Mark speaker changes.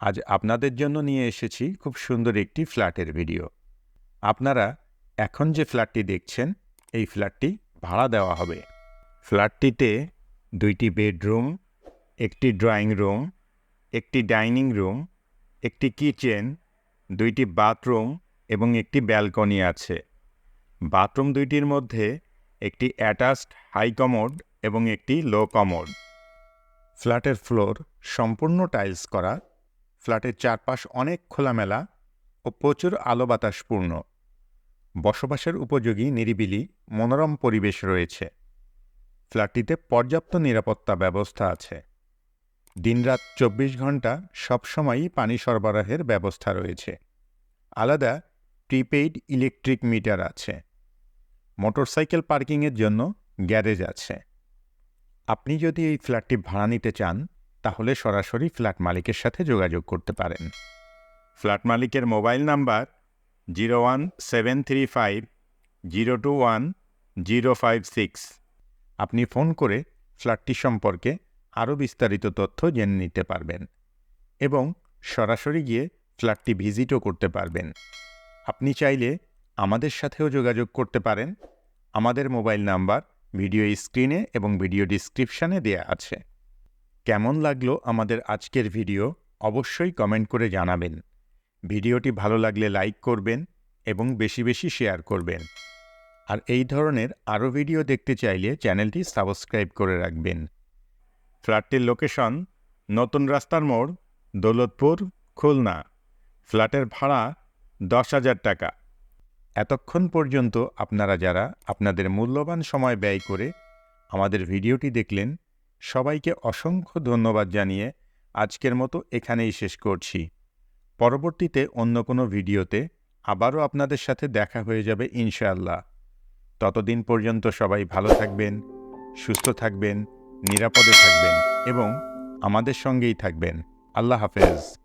Speaker 1: আজ আপনাদের জন্য নিয়ে এসেছি খুব সুন্দর একটি ফ্ল্যাটের ভিডিও। আপনারা এখন যে ফ্ল্যাটটি দেখছেন, এই ফ্ল্যাটটি ভাড়া দেওয়া হবে। ফ্ল্যাটটিতে দুইটি বেডরুম, একটি ড্রয়িং রুম, একটি ডাইনিং রুম, একটি কিচেন, দুইটি বাথরুম এবং একটি ব্যালকনি আছে। বাথরুম দুইটির মধ্যে একটি অ্যাটাচড হাই কমোড এবং একটি লো কমোড। ফ্ল্যাটের ফ্লোর সম্পূর্ণ টাইলস করা ফ্ল্যাটের চারপাশ অনেক খোলামেলা ও প্রচুর আলো বাতাসপূর্ণ বসবাসের উপযোগী, নিরিবিলি, মনোরম পরিবেশ রয়েছে। ফ্ল্যাটটিতে পর্যাপ্ত নিরাপত্তা ব্যবস্থা আছে। দিনরাত চব্বিশ ঘণ্টা সবসময়ই পানি সরবরাহের ব্যবস্থা রয়েছে। আলাদা প্রিপেইড ইলেকট্রিক মিটার আছে। মোটরসাইকেল পার্কিংয়ের জন্য গ্যারেজ আছে। আপনি যদি এই ফ্ল্যাটটি ভাড়া নিতে চান তাহলে সরাসরি ফ্ল্যাট মালিকের সাথে যোগাযোগ করতে পারেন। ফ্ল্যাট মালিকের mobile number zero one seven three five zero two one zero five six. আপনি ফোন করে ফ্ল্যাটটি সম্পর্কে আরও বিস্তারিত তথ্য জেনে নিতে পারবেন এবং সরাসরি গিয়ে ফ্ল্যাটটি ভিজিটও করতে পারবেন। আপনি চাইলে আমাদের সাথেও যোগাযোগ করতে পারেন। আমাদের মোবাইল নাম্বার ভিডিও স্ক্রিনে এবং ভিডিও ডিসক্রিপশানে দেয়া আছে। কেমন লাগল আমাদের আজকের ভিডিও অবশ্যই কমেন্ট করে জানাবেন। ভিডিওটি ভালো লাগলে লাইক করবেন এবং বেশি বেশি শেয়ার করবেন। আর এই ধরনের আরও ভিডিও দেখতে চাইলে চ্যানেলটি সাবস্ক্রাইব করে রাখবেন। ফ্ল্যাটটির লোকেশন নতুন রাস্তার মোড়, দৌলতপুর, খুলনা। ফ্ল্যাটের ভাড়া দশ হাজার টাকা। এতক্ষণ পর্যন্ত আপনারা যারা আপনাদের মূল্যবান সময় ব্যয় করে আমাদের ভিডিওটি দেখলেন সবাইকে অসংখ্য ধন্যবাদ জানিয়ে আজকের মতো এখানেই শেষ করছি। পরবর্তীতে অন্য কোনো ভিডিওতে আবারও আপনাদের সাথে দেখা হয়ে যাবে ইনশাআল্লাহ। ততদিন পর্যন্ত সবাই ভালো থাকবেন, সুস্থ থাকবেন, নিরাপদে থাকবেন এবং আমাদের সঙ্গেই থাকবেন। আল্লাহ হাফেজ।